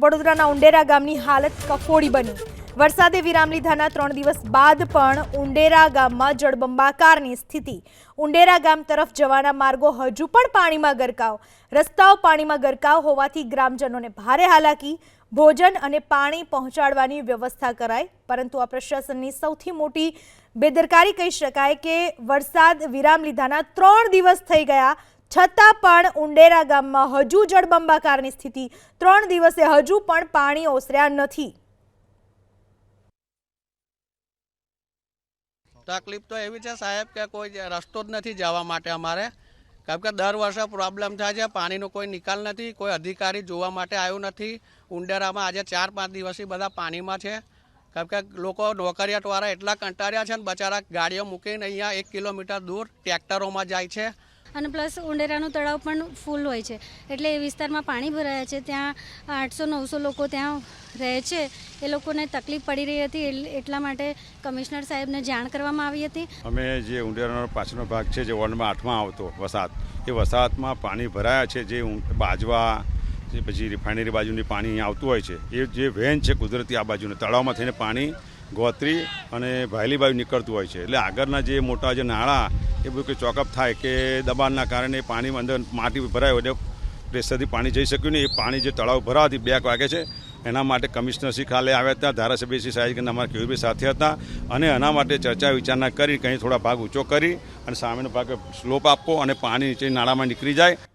વડોદરાના ઉંડેરા ગામની હાલત કફોડી બની. વરસાદે વિરામ લીધાના ત્રણ દિવસ બાદ પણ ઉંડેરા ગામમાં જળબંબાકારની સ્થિતિ. ઉંડેરા ગામ તરફ જવાના માર્ગો હજુ પણ પાણીમાં ગરકાવ. રસ્તાઓ પાણીમાં ગરકાવ હોવાથી ગ્રામજનોને ભારે હાલાકી, ભોજન અને પાણી પહોંચાડવાની વ્યવસ્થા કરાય પરંતુ આ પ્રશાસનની સૌથી મોટી બેદરકારી કહી શકાય કે વરસાદ વિરામ લીધાના ત્રણ દિવસ થઈ ગયા છતાં પણ ઉંડેરા ગામમાં હજુ જળબંબાકારની સ્થિતિ ત્રણ દિવસે હજુ પણ પાણી ઓસર્યા નથી. તકલીફ તો એવી છે સાહેબ કે કોઈ રસ્તો જ નથી જવા માટે અમારે. કેમ કે દર વર્ષે પ્રોબ્લેમ થાય છે, પાણીનો કોઈ નિકાલ નથી, કોઈ અધિકારી જોવા માટે આવ્યો નથી. ઉંડેરામાં આજે ચાર પાંચ દિવસથી બધા પાણીમાં છે. કેમ કે લોકો નોકરિયાતવાળા એટલા કંટાળ્યા છે ને બચારા ગાડીઓ મૂકીને અહીંયા એક કિલોમીટર દૂર ટ્રેક્ટરોમાં જાય છે. અને પ્લસ ઉંડેરાનું તળાવ પણ ફૂલ હોય છે. એટલે એ વિસ્તારમાં પાણી ભરાયા છે. ત્યાં આઠસો નવસો લોકો ત્યાં રહે છે. એ લોકોને તકલીફ પડી રહી હતી એટલે- માટે કમિશનર સાહેબને જાણ કરવામાં આવી હતી. અમે જે ઉંડેરાનો પાછળનો ભાગ છે, જે વોર્ડમાં આઠમાં આવતો વસાત એ વસાહતમાં પાણી ભરાયા છે. જે બાજવા, જે પછી રિફાઇનરી બાજુની પાણી આવતું હોય છે. એ જે વેન છે કુદરતી આ બાજુનું, તળાવમાં થઈને પાણી ગોત્રી અને ભાયલી બાજુ નીકળતું હોય છે. એટલે આગળના જે મોટા જે નાળા એ બધું કંઈ ચોકઅપ થાય કે દબાણના કારણે પાણીમાં અંદર માટી ભરાય એટલે પ્રેશરથી પાણી જઈ શક્યું નહીં. એ પાણી જે તળાવ ભરાવાથી બેક વાગે છે. એના માટે કમિશનરશ્રી ખાલે આવ્યા હતા, ધારાસભ્ય શ્રી સાહેબ અમારા કેયુરભાઈ સાથે હતા અને એના માટે ચર્ચા વિચારણા કરી, કંઈ થોડા ભાગ ઊંચો કરી અને સામેનો ભાગ સ્લોપ આપવો અને પાણી નીચે નાળામાં નીકળી જાય.